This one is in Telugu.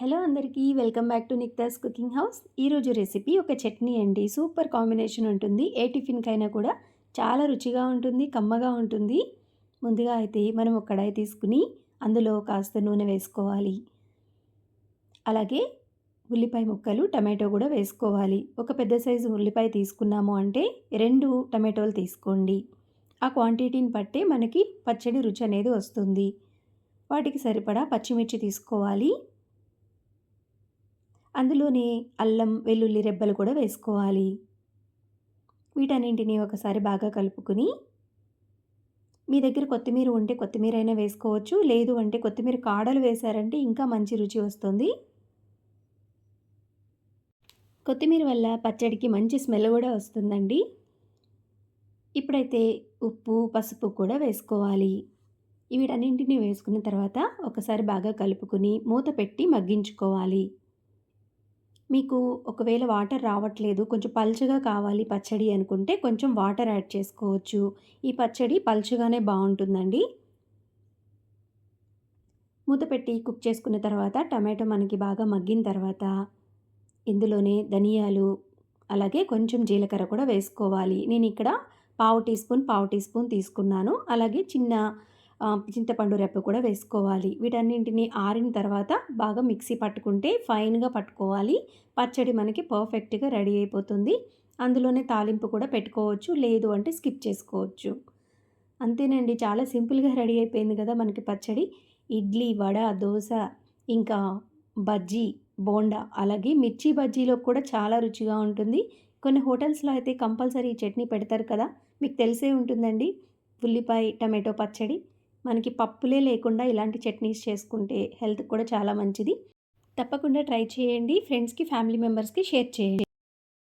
హలో అందరికీ వెల్కమ్ బ్యాక్ టు నిక్తాస్ కుకింగ్ హౌస్. ఈరోజు రెసిపీ ఒక చట్నీ అండి. సూపర్ కాంబినేషన్ ఉంటుంది. ఏ టిఫిన్కైనా కూడా చాలా రుచిగా ఉంటుంది కమ్మగా ఉంటుంది. ముందుగా అయితే మనం ఒక కడాయి తీసుకుని అందులో కాస్త నూనె వేసుకోవాలి. అలాగే ఉల్లిపాయ ముక్కలు టమాటో కూడా వేసుకోవాలి. ఒక పెద్ద సైజు ఉల్లిపాయ తీసుకున్నాము అంటే రెండు టమాటోలు తీసుకోండి. ఆ క్వాంటిటీని బట్టే మనకి పచ్చడి రుచి అనేది వస్తుంది. వాటికి సరిపడా పచ్చిమిర్చి తీసుకోవాలి. అందులోనే అల్లం వెల్లుల్లి రెబ్బలు కూడా వేసుకోవాలి. వీటన్నింటినీ ఒకసారి బాగా కలుపుకుని మీ దగ్గర కొత్తిమీర ఉంటే కొత్తిమీర అయినా వేసుకోవచ్చు. లేదు అంటే కొత్తిమీర కాడలు వేశారంటే ఇంకా మంచి రుచి వస్తుంది. కొత్తిమీర వల్ల పచ్చడికి మంచి స్మెల్ కూడా వస్తుందండి. ఇప్పుడైతే ఉప్పు పసుపు కూడా వేసుకోవాలి. వీటన్నింటినీ వేసుకున్న తర్వాత ఒకసారి బాగా కలుపుకుని మూత పెట్టి మగ్గించుకోవాలి. మీకు ఒకవేళ వాటర్ రావట్లేదు కొంచెం పల్చగా కావాలి పచ్చడి అనుకుంటే కొంచెం వాటర్ యాడ్ చేసుకోవచ్చు. ఈ పచ్చడి పల్చగానే బాగుంటుందండి. మూత పెట్టి కుక్ చేసుకున్న తర్వాత టమాటో మనకి బాగా మగ్గిన తర్వాత ఇందులోనే ధనియాలు అలాగే కొంచెం జీలకర్ర కూడా వేసుకోవాలి. నేను ఇక్కడ పావు టీ స్పూన్ పావు టీ స్పూన్ తీసుకున్నాను. అలాగే చిన్న చింతపండు రెప్ప కూడా వేసుకోవాలి. వీటన్నింటిని ఆరిన తర్వాత బాగా మిక్సీ పట్టుకుంటే ఫైన్గా పట్టుకోవాలి. పచ్చడి మనకి పర్ఫెక్ట్గా రెడీ అయిపోతుంది. అందులోనే తాలింపు కూడా పెట్టుకోవచ్చు. లేదు అంటే స్కిప్ చేసుకోవచ్చు. అంతేనండి. చాలా సింపుల్గా రెడీ అయిపోయింది కదా మనకి పచ్చడి. ఇడ్లీ వడ దోశ ఇంకా బజ్జీ బోండా అలాగే మిర్చి బజ్జీలో కూడా చాలా రుచిగా ఉంటుంది. కొన్ని హోటల్స్లో అయితే కంపల్సరీ చట్నీ పెడతారు కదా. మీకు తెలిసే ఉంటుందండి. ఉల్లిపాయ టమాటో పచ్చడి. మనకి పప్పులే లేకుండా ఇలాంటి చట్నీస్ చేసుకుంటే హెల్త్ కూడా చాలా మంచిది. తప్పకుండా ట్రై చేయండి. ఫ్రెండ్స్కి ఫ్యామిలీ మెంబర్స్కి షేర్ చేయండి.